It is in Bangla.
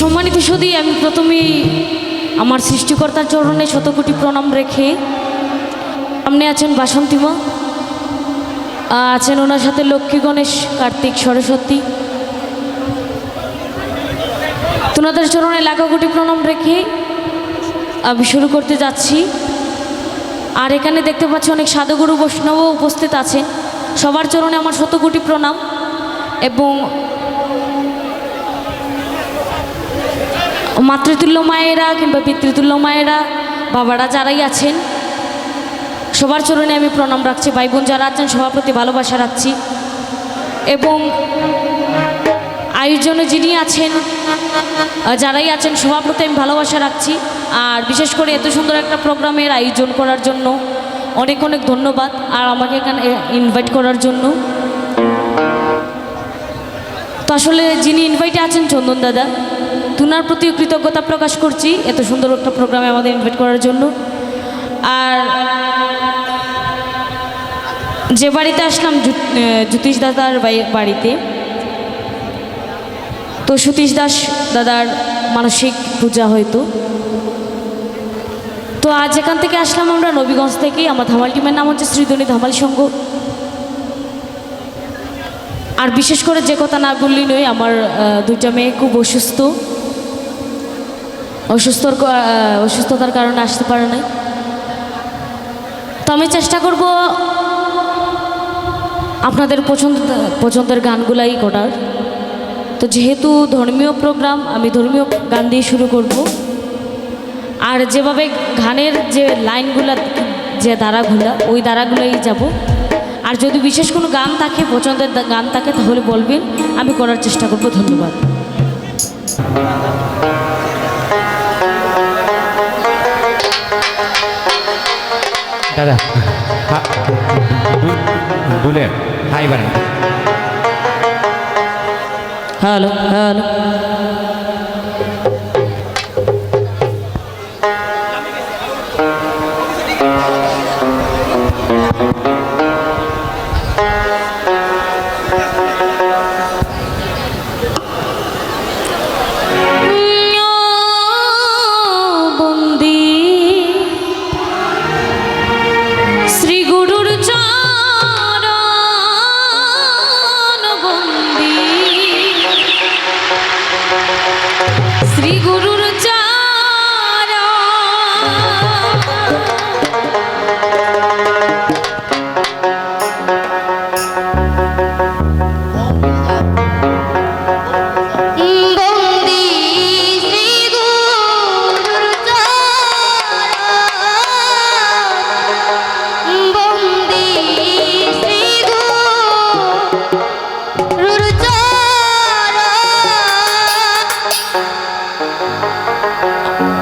সম্মানিত সুদী আমি প্রথমেই আমার সৃষ্টিকর্তার চরণে শতকোটি প্রণাম রেখে সামনে আছেন বাসন্তীমা আছেন ওনার সাথে লক্ষ্মী গণেশ, কার্তিক সরস্বতী। তোনাদের চরণে লাখো কোটি প্রণাম রেখে আমি শুরু করতে যাচ্ছি। আর এখানে দেখতে পাচ্ছি অনেক সাধুগুরু বৈষ্ণবও উপস্থিত আছেন। সবার চরণে আমার শত কোটি প্রণাম এবং মাতৃতুল্য মায়েরা কিংবা পিতৃতুল্য মায়েরা, বাবারা যারাই আছেন, সবার চরণে আমি প্রণাম রাখছি ভাই বোন যারা আছেন, সবার প্রতি ভালোবাসা রাখছি। এবং আয়োজনে যিনি আছেন যারাই আছেন, সবার প্রতি আমি ভালোবাসা রাখছি। আর বিশেষ করে এত সুন্দর একটা প্রোগ্রামের আয়োজন করার জন্য অনেক অনেক ধন্যবাদ। আর আমাকে এখানে ইনভাইট করার জন্য। তো আসলে যিনি ইনভাইটে আছেন চন্দন দাদা তুনার প্রতি কৃতজ্ঞতা প্রকাশ করছি এত সুন্দর একটা প্রোগ্রামে আমাদের ইনভাইট করার জন্য। আর যে বাড়িতে আসলাম জ্যোতিষ দাদার বাড়িতে, তো সতীশ দাস দাদার মানসিক পূজা হয়তো। তো আজ এখান থেকে আসলাম আমরা নবীগঞ্জ থেকে, আমার ধামাল টিমের নাম হচ্ছে শ্রীধনী ধামাল সংঘ। আর বিশেষ করে যে কথা না বললি নয়, আমার দুইটা মেয়ে খুব অসুস্থ। অসুস্থর অসুস্থতার কারণে আসতে পারে নাই। তো আমি চেষ্টা করব আপনাদের পছন্দ পছন্দের গানগুলাই করার তো যেহেতু ধর্মীয় প্রোগ্রাম, আমি ধর্মীয় গান দিয়ে শুরু করব। আর যেভাবে গানের যে লাইনগুলা, যে ধারাগুলা, ওই ধারাগুলোই যাব। আর যদি বিশেষ কোনো গান থাকে, পছন্দের গান থাকে, তাহলে বলবেন। আমি করার চেষ্টা করব। ধন্যবাদ। দাদা দুলে হাই বানান হ্যালো হ্যালো চরণ